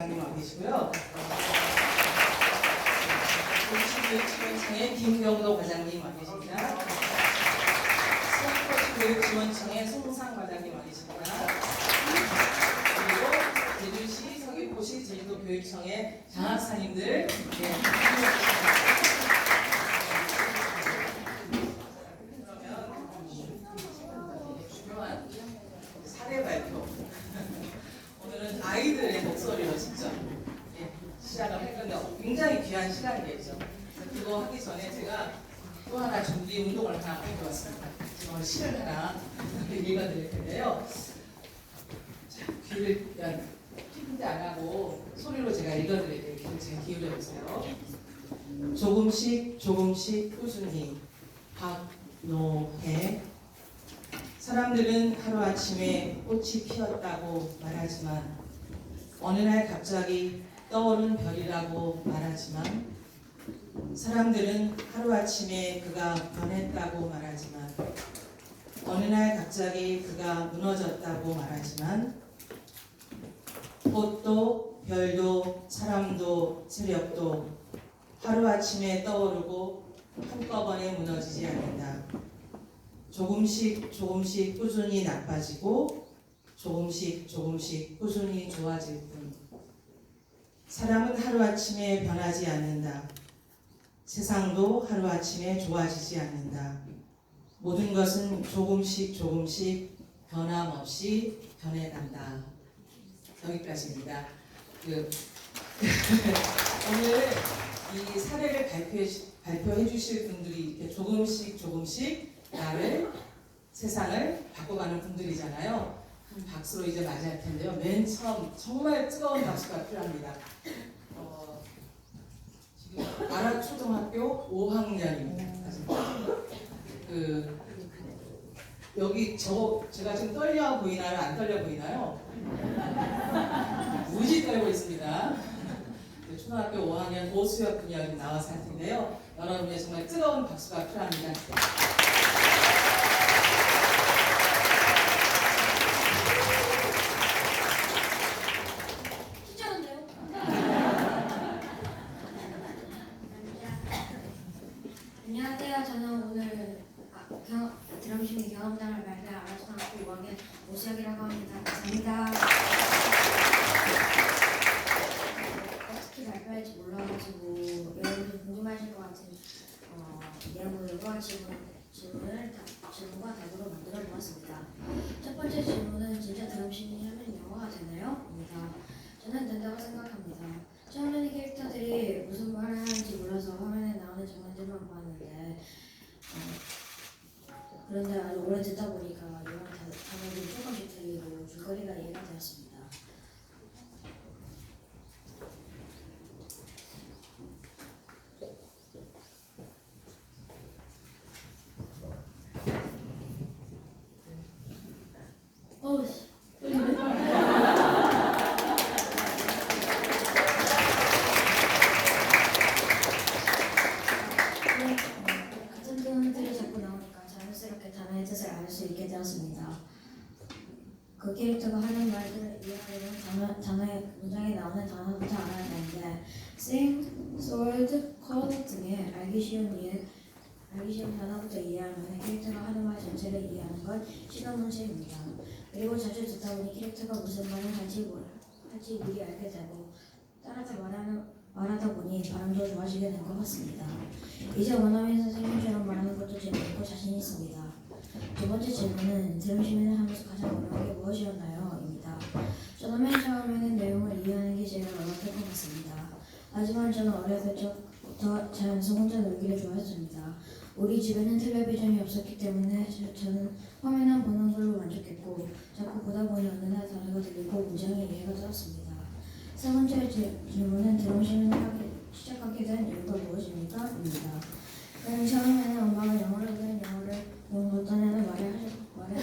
과장님 와 계시고요. 교육지원청의 김경도 과장님 와 계십니다. 서울교육지원청의 송상 과장님 와 계십니다. 그리고 제주시 서귀포시 제주도 교육청의 장학사님들 네, 그러면 중요한 사례 발표 오늘은 아이들의 목소리로 직접 예, 시작을 할 건데 굉장히 귀한 시간이겠죠. 그거 하기 전에 제가 또 하나 준비 운동을 하나 해보았습니다. 지금 오늘 시를 하나 읽어드릴 텐데요. 자, 귀를 피근데 안 하고 소리로 제가 읽어드릴 테니까 지금 기울여 보세요. 조금씩 조금씩 꾸준히 박노해 사람들은 하루아침에 꽃이 피었다고 말하지만 어느 날 갑자기 떠오른 별이라고 말하지만 사람들은 하루아침에 그가 변했다고 말하지만 어느 날 갑자기 그가 무너졌다고 말하지만 꽃도 별도 사람도 세력도 하루아침에 떠오르고 한꺼번에 무너지지 않는다. 조금씩 조금씩 꾸준히 나빠지고 조금씩 조금씩 꾸준히 좋아질 뿐. 사람은 하루아침에 변하지 않는다. 세상도 하루아침에 좋아지지 않는다. 모든 것은 조금씩 조금씩 변함없이 변해간다. 여기까지입니다. 그 오늘 이 사례를 발표해, 발표해 주실 분들이 이렇게 조금씩 조금씩 나를 세상을 바꿔가는 분들이잖아요. 한 박수로 이제 맞이할 텐데요. 맨 처음 정말 뜨거운 박수가 필요합니다. 어, 지금 아라 초등학교 5학년입니다. 그 여기 저 제가 지금 떨려 보이나요? 안 떨려 보이나요? 무지 떨고 있습니다. 네, 초등학교 5학년 오수혁 여기 나와서 할 텐데요. 여러분의 정말 뜨거운 박수가 필요합니다. 진짜인데요? 안녕하세요. 저는 오늘 아, 경, 드럼심의 경험담을 발표할 아라초등학교 5학년 오시혁이라고 합니다. 감사합니다. 어떻게 발표할지 몰라가지고 여러분들 궁금하실 것 같은 어, 내용들과 질문, 질문을 다, 질문과 답으로 만들어 보았습니다. 첫 번째 질문은 진짜 드럼심이 하면 영어가 되나요? 입니다. 저는 된다고 생각합니다. 처음에는 캐릭터들이 무슨 말을 하는지 몰라서 화면에 나오는 장면들만 보 어, 그런데 아주 오래 듣다 보니까 영어 단- 단어들이 조금씩 들리고 줄거리가 이해가 되었습니다. 어우 씨. 네, 어, 같은 표현들이 자꾸 나오니까 자연스럽게 단어의 뜻을 알 수 있게 되었습니다. 그 캐릭터가 하는 말들을 이해하려면 단어, 문장에 나오는 단어부터 알아야 하는데 sing, sword, code 등의 알기 쉬운 이해 알기 쉬운 단어부터 이해하면 캐릭터가 하는 말 전체를 이해하는 건 시간 문제입니다. 그리고 자주 듣다 보니 캐릭터가 무슨 말을 할지 뭘 할지 미리 알게 되고 따라서 말하는 말하다 보니 발음도 좋아지게 된 것 같습니다. 이제 원어민 선생님처럼 말하는 것도 재미있고 자신 있습니다. 두 번째 질문은 드럼시민을 하면서 가장 어려운 게 무엇이었나요? 입니다. 저는 맨 처음에는 내용을 이해하는 게 제일 어려웠던 것 같습니다. 하지만 저는 어렸을 적부터 자연에서 혼자 놀기를 좋아했습니다. 우리 집에는 텔레비전이 없었기 때문에 저- 저는 화면만 보는 걸로 만족했고 자꾸 보다 보니 어느 날 단어가 들리고 문장이 이해가 되었습니다. 세 번째 질- 질문은 하기 시작하게 된 이유가 무엇입니까? 입니다. 맨 처음에는 엄마가 영어를 그냥 영어를 너무 어떤 애는 말을 하셨, 말을,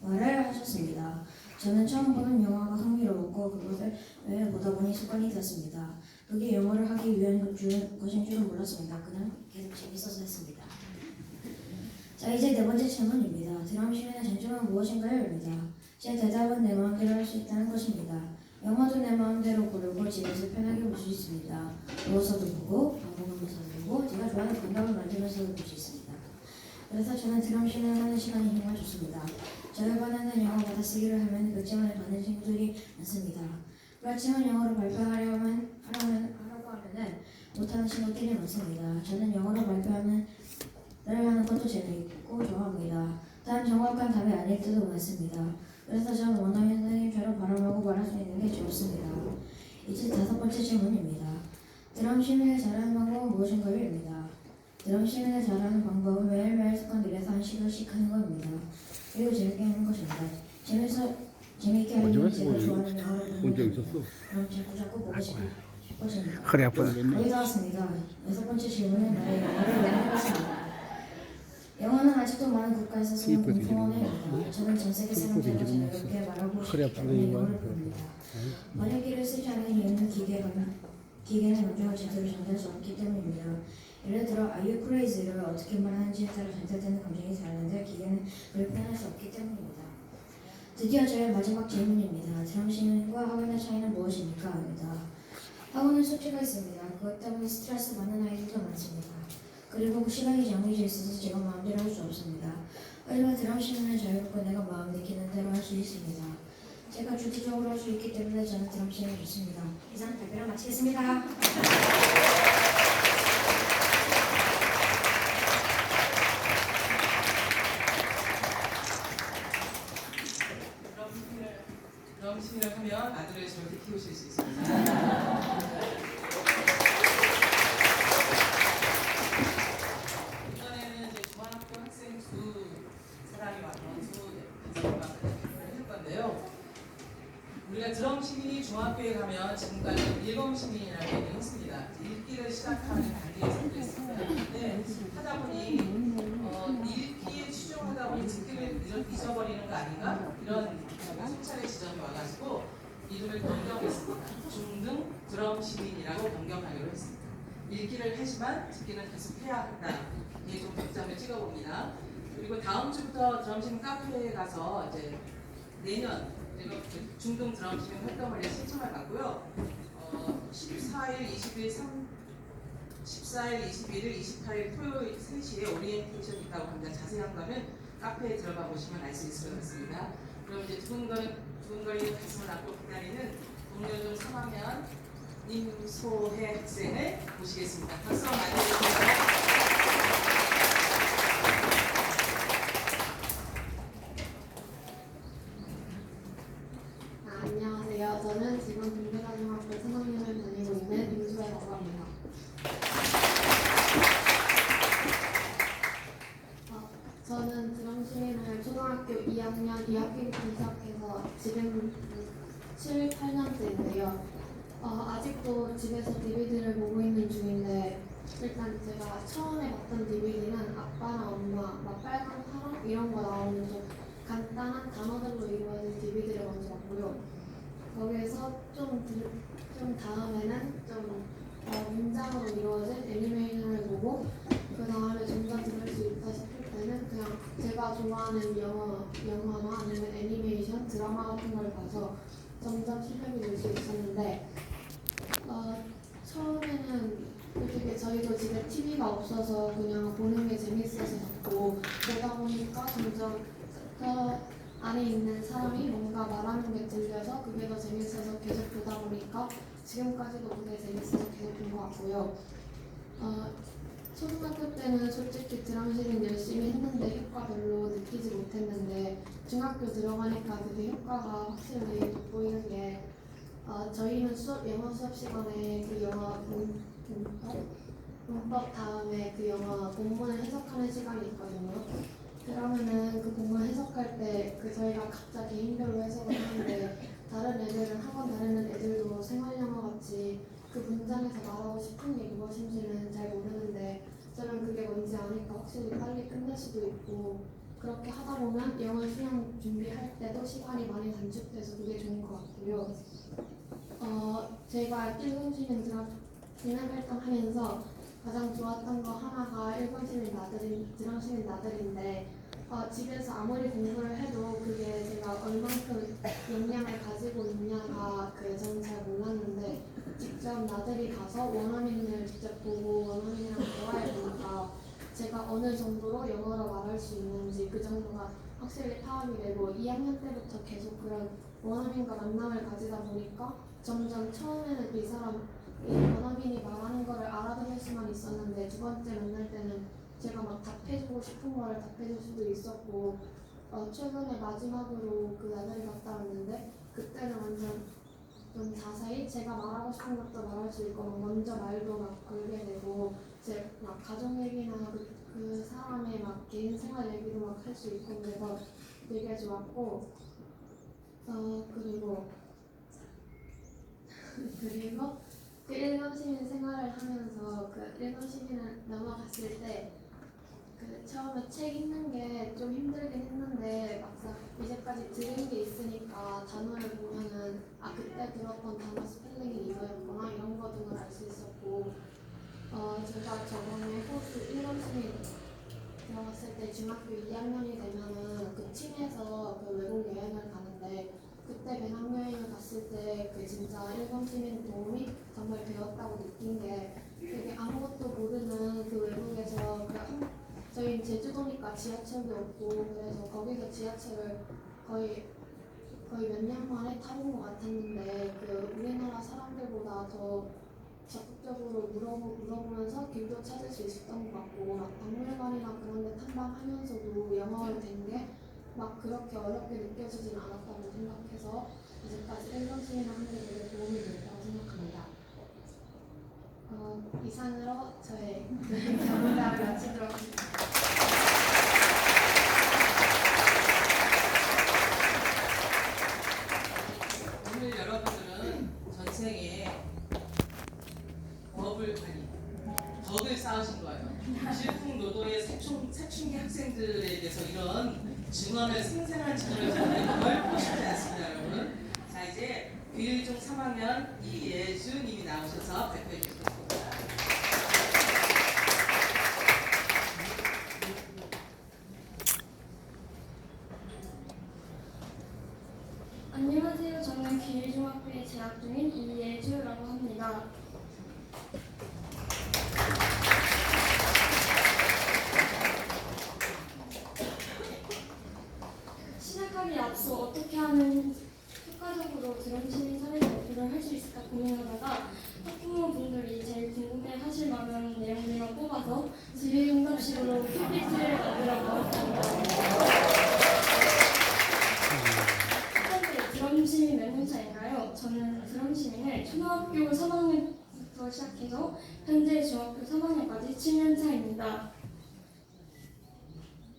말을 하셨습니다. 저는 처음 보는 영화가 흥미로웠고 그것을 매일 보다 보니 습관이 되었습니다. 그게 영어를 하기 위한 것인 줄은 몰랐습니다. 그냥 계속 재밌어서 했습니다. 자 이제 네 번째 질문입니다. 드럼시민의 장점은 무엇인가요? 입니다. 제 대답은 내 마음대로 할 수 있다는 것입니다. 영화도 내 마음대로 고르고 집에서 편하게 볼 수 있습니다. 누워서도 보고 방송하면서도 보고 제가 좋아하는 건강을 만들면서도 볼 수 있습니다. 그래서 저는 드럼신을 하는 시간이 정말 좋습니다. 반하는 영어 받아쓰기를 하면 백점을 받는 친구들이 많습니다. 그렇지만 영어로 발표하려면 하려면 하라고 하면은 못하는 친구들이 많습니다. 저는 영어로 발표하는 를 하는 것도 재미있고 좋아합니다. 단 정확한 답이 아닐 때도 많습니다. 그래서 저는 원어민 선생님처럼 발음하고 말할 수 있는 게 좋습니다. 이제 다섯 번째 질문입니다. 드럼 심을 잘하는 방법은 무엇인가요?입니다. 드럼 심을 잘하는 방법은 매일매일 습관들에서 한 시간씩 하는 겁니다. 그리고 재밌게 하는 것입니다. 재밌어 재밌게 하려면 제가 좋아하는 영어를 보는 겁니다. 있었어? 그럼 자꾸 자꾸 보고 싶- 싶어집니다. 허리 아프다. 다 왔습니다. 여섯 번째 질문은 나의 영어를 왜 하겠습니다. 영어는 아직도 많은 국가에서 쓰는 공통어입니다. 저는 전 세계 슬퍼지긴 자유롭게 말하고 싶기 아프다, 때문에. 영어를 배웁니다. 번역기를 쓰지 않는 이유는 기계가 기계는 감정을 제대로 전달 수 없기 때문입니다. 예를 들어 Are you crazy를 어떻게 말하는지에 따라 전달되는 감정이 다른데 기계는 그를 표현할 수 없기 때문입니다. 드디어 저의 마지막 질문입니다. 드럼신과 학원의 차이는 무엇입니까? 입니다. 학원은 숙제가 있습니다. 그것 때문에 스트레스 받는 아이들도 많습니다. 그리고 시간이 정해져 있어서 제가 마음대로 할 수 없습니다. 하지만 드럼신은 자유롭고 내가 마음 내키는 대로 할 수 있습니다. 제가 주기적으로 할 수 있기 때문에 저는 드럼신이 좋습니다. 이상 발표를 마치겠습니다. 드럼신을 드럼신을 하면 아들을 저렇게 키우실 수 있습니다. 이번에는 이제 중학교 학생 두 사람이 와서 두 가족과 발표를 할 건데요. 우리가 드럼 시민이 중학교에 가면 지금까지 일검 시민이라고 얘기를 했습니다. 읽기를 시작하는 단계에서 그랬습니다. 근데 하다 보니 어, 읽기에 추종하다 보니 듣기를 잊어- 잊어버리는 거 아닌가? 이런 수차례 지점이 와가지고 이름을 변경했습니다. 중등 드럼 시민이라고 변경하기로 했습니다. 읽기를 하지만 듣기는 계속 해야 한다. 이게 좀 백점을 찍어봅니다. 그리고 다음 주부터 드럼 시민 카페에 가서 이제 내년 중등 드럼 시민 활동을 위해 신청을 받고요. 어, 14일, 20일, 3, 14일, 21일, 28일 토요일 3시에 오리엔테이션이 있다고 합니다. 자세한 거는 카페에 들어가 보시면 알 수 있을 것 같습니다. 그럼 이제 두근거리, 두근거리는 가슴을 안고 기다리는 동료중 3학년 임소혜 학생을 모시겠습니다. 박수 많이 주세요. 아, 안녕하세요. 저는 지금 동대관중학교 3학년을 다니고 있는 임수혜라고 합니다. 어, 저는 드럼시민을 초등학교 2학년 2학기부터 시작해서 지금 7, 8년째인데요. 어, 아직도 집에서 DVD를 보고 있는 중인데 일단 제가 처음에 봤던 DVD는 아빠랑 엄마, 막 빨간 사랑 이런 거 나오는 좀 간단한 단어들로 이루어진 DVD를 먼저 봤고요. 거기에서 좀, 들- 좀 다음에는 좀 어, 문장으로 이루어진 애니메이션을 보고 그 다음에 좀더 들을 수 있다 싶을 때는 그냥 제가 좋아하는 영화, 영화나 아니면 애니메이션, 드라마 같은 걸 봐서 점점 실력이 늘 수 있었는데 어, 처음에는 솔직히 저희도 집에 TV가 없어서 그냥 보는 게 재밌어서 봤고 그러다 보니까 점점 그 안에 있는 사람이 뭔가 말하는 게 들려서 그게 더 재밌어서 계속 보다 보니까 지금까지도 그게 재밌어서 계속 본 것 같고요. 어, 초등학교 때는 솔직히 드럼실은 열심히 했는데 효과 별로 느끼지 못했는데 중학교 들어가니까 그게 효과가 확실히 돋보이는 게 어, 저희는 수업 영어 수업 시간에 그 영어 문, 문법 문법 다음에 그 영어 본문을 해석하는 시간이 있거든요. 그러면은 그 본문 해석할 때 그 저희가 각자 개인별로 해석을 하는데 다른 애들은 학원 다니는 애들도 생활 영어 같이 그 문장에서 말하고 싶은 게 무엇인지는 잘 모르는데 저는 그게 뭔지 아니까 확실히 빨리 끝낼 수도 있고 그렇게 하다 보면 영어 수영 준비할 때도 시간이 많이 단축돼서 그게 좋은 것 같고요. 어, 제가 일본 시민 드라 진행 활동하면서 가장 좋았던 거 하나가 일본 시민 나들이 드럼 시민 나들인데 어, 어, 집에서 아무리 공부를 해도 그게 제가 얼만큼 역량을 가지고 있냐가 그 저는 잘 몰랐는데 직접 나들이 가서 원어민을 직접 보고 원어민이랑 대화해 보니까 제가 어느 정도로 영어로 말할 수 있는지 그 정도가 확실히 파악이 되고 2학년 때부터 계속 그런 원어민과 만남을 가지다 보니까 점점 처음에는 이 사람 이 원어민이 말하는 거를 알아들을 수만 있었는데 두 번째 만날 때는 제가 막 답해주고 싶은 거를 답해줄 수도 있었고 어, 최근에 마지막으로 그 나들이 갔다 왔는데 그때는 완전 좀 자세히 제가 말하고 싶은 것도 말할 수 있고 막 먼저 말도 막 걸게 되고 제 막 가족 얘기나 그, 그 사람의 막 개인 생활 얘기도 막 할 수 있고 그래서 되게 좋았고 어 그리고 그리고 그 일본 시민 생활을 하면서 그 일본 시민을 넘어갔을 때 그 처음에 책 읽는 게 좀 힘들긴 했는데 막상 이제까지 들은 게 있으니까 단어를 보면은 아 그때 들었던 단어 스펠링이 이거였구나 이런 거 등을 알 수 있었고 어 제가 저번에 호주 일본 시민 들어갔을 때 중학교 2학년이 되면은 그 팀에서 그 외국 여행을 가는데 그때 배낭여행을 갔을 때 그 진짜 일본 시민 도움이 정말 되었다고 느낀 게 되게 아무것도 모르는 그 외국에서 그 한, 저희 제주도니까 지하철도 없고 그래서 거기서 지하철을 거의 거의 몇 년 만에 타본 것 같았는데 그 우리나라 사람들보다 더 적극적으로 물어보, 물어보면서 길도 찾을 수 있었던 것 같고 막 박물관이나 그런 데 탐방하면서도 영어를 된게 막 그렇게 어렵게 느껴지진 않았다고 생각해서 이제까지 시민을 하는 데 되게 도움이 됐다고 생각합니다. 어, 이상으로 저의 경험담을 마치도록 하겠습니다. 오늘 여러분들은 전생에 법을 아니 덕을 쌓으신 거예요. 질풍노도의 사춘, 사춘기 학생들에 대해서 이런 증언을 생생한 증언을 듣는 걸 쉽지 않습니다, 여러분. 자 이제 비일중 3학년 이예주님이 나오셔서 발표해 주시겠습니다. 안녕하세요. 저는 기일중학교에 재학 중인 이예주라고 합니다. 시작하기에 앞서 어떻게 하면 효과적으로 드럼 시민 사례 발표를 할 수 있을까 고민하다가 학부모분들이 제일 궁금해하실 만한 내용들만 뽑아서 질의응답식으로 PPT를 만들어 보았습니다. 첫 번째 드럼 시민 몇년 차인가요? 저는 드럼 시민을 초등학교 3학년부터 시작해서 현재 중학교 3학년까지 7년 차입니다.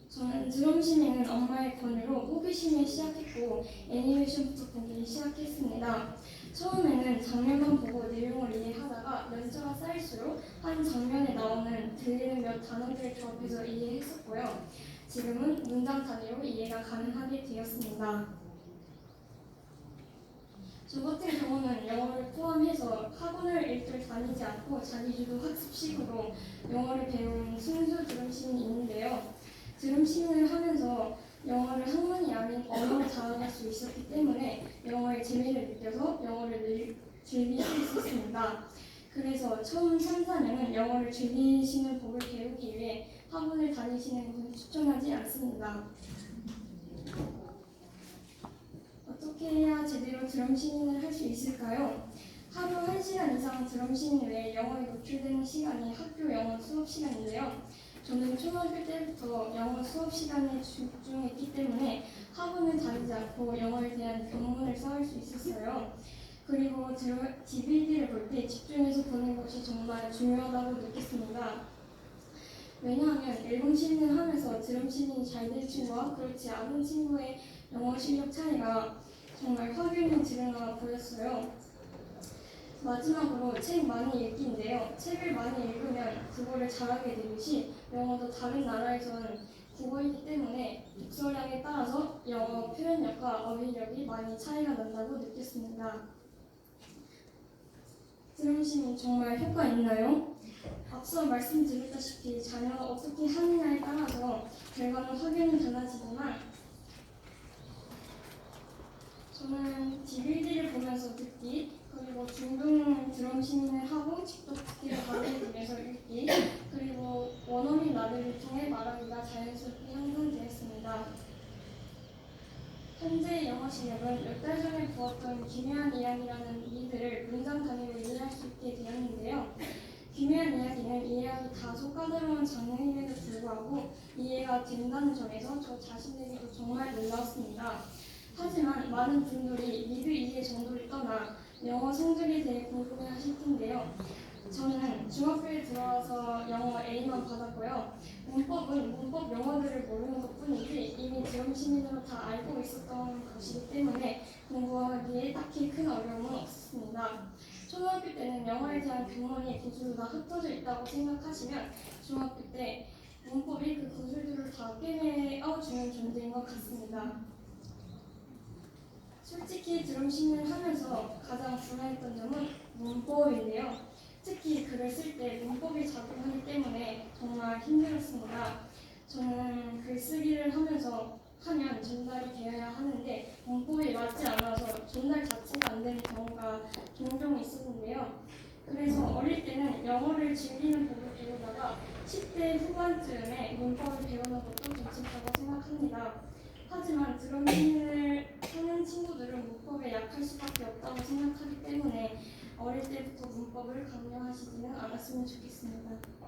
저는 드럼 시민은 엄마의 권유로 호기심에 시작했고 애니메이션부터 보기 시작했습니다. 처음에는 장면만 보고 내용을 이해하다가 연차가 쌓일수록 한 장면에 나오는 들리는 몇 단어들을 조합해서 이해했었고요. 지금은 문장 단위로 이해가 가능하게 되었습니다. 저 같은 경우는 영어를 포함해서 학원을 일절 다니지 않고 자기주도 학습식으로 영어를 배운 순수 드럼신이 있는데요. 드럼신을 하면서 영어를 학문이 아닌 언어로 자아낼 수 있었기 때문에 영어의 재미를 느껴서 영어를 늘 즐길 수 있었습니다. 그래서 처음 3, 4년은 영어를 즐기시는 법을 배우기 위해 학원을 다니시는 것은 추천하지 않습니다. 어떻게 해야 제대로 드럼 시인을 할 수 있을까요? 하루 1시간 이상 드럼 시인 외에 영어에 노출되는 시간이 학교 영어 수업 시간인데요. 저는 초등학교 때부터 영어 수업 시간에 집중했기 때문에 학원을 다니지 않고 영어에 대한 견문을 쌓을 수 있었어요. 그리고 DVD를 볼 때 집중해서 보는 것이 정말 중요하다고 느꼈습니다. 왜냐하면 일본 시인을 하면서 드럼 시인이 잘 된 친구와 그렇지 않은 친구의 영어 실력 차이가 정말 확연히 드러나 보였어요. 마지막으로 책 많이 읽기인데요. 책을 많이 읽으면 국어를 잘하게 되듯이 영어도 다른 나라에서는 국어이기 때문에 독서량에 따라서 영어 표현력과 어휘력이 많이 차이가 난다고 느꼈습니다. 드럼심이 정말 효과 있나요? 앞- 앞서 말씀드렸다시피 자녀가 어떻게 하느냐에 따라서 결과는 확연히 달라지지만 저는 DVD를 보면서 듣기 그리고 중등 드럼 시민을 하고 직접 듣기를 가르치기 위해서 읽기 그리고 원어민 나들을 통해 말하기가 자연스럽게 형성되었습니다. 현재 영어 실력은 몇 달 전에 보았던 기묘한 이야기라는 이들을 문장 단위로 이해할 수 있게 되었는데요. 기묘한 이야기는 이해하기 다소 까다로운 장르임에도 불구하고 이해가 된다는 점에서 저 자신에게도 정말 놀라웠습니다. 하지만 많은 분들이 미드 이해 정도를 떠나 영어 성적에 대해 궁금해 하실 텐데요. 저는 중학교에 들어와서 영어 A만 받았고요. 문법은 문법 용어들을 모르는 것 뿐이지 이미 드럼 시민으로 다 알고 있었던 것이기 때문에 공부하기에 딱히 큰 어려움은 없었습니다. 초등학교 때는 영어에 대한 교문이 다 흩어져 있다고 생각하시면 중학교 때 문법이 그 구슬들을 다 꿰매어 주는 존재인 것 같습니다. 솔직히 드럼 시민을 하면서 가장 불안했던 점은 문법인데요. 특히 글을 쓸 때 문법이 작용하기 때문에 정말 힘들었습니다. 저는 글쓰기를 하면서 하면 전달이 되어야 하는데 문법이 맞지 않아서 전달 자체가 안 되는 경우가 종종 있었는데요. 그래서 어릴 때는 영어를 즐기는 법을 배우다가 10대 후반쯤에 문법을 배우는 것도 괜찮다고 생각합니다. 하지만 드럼 시민을 하는 친구들은 문법에 약할 수밖에 없다고 생각하기 때문에 어릴 때부터 문법을 강요하시지는 않았으면 좋겠습니다.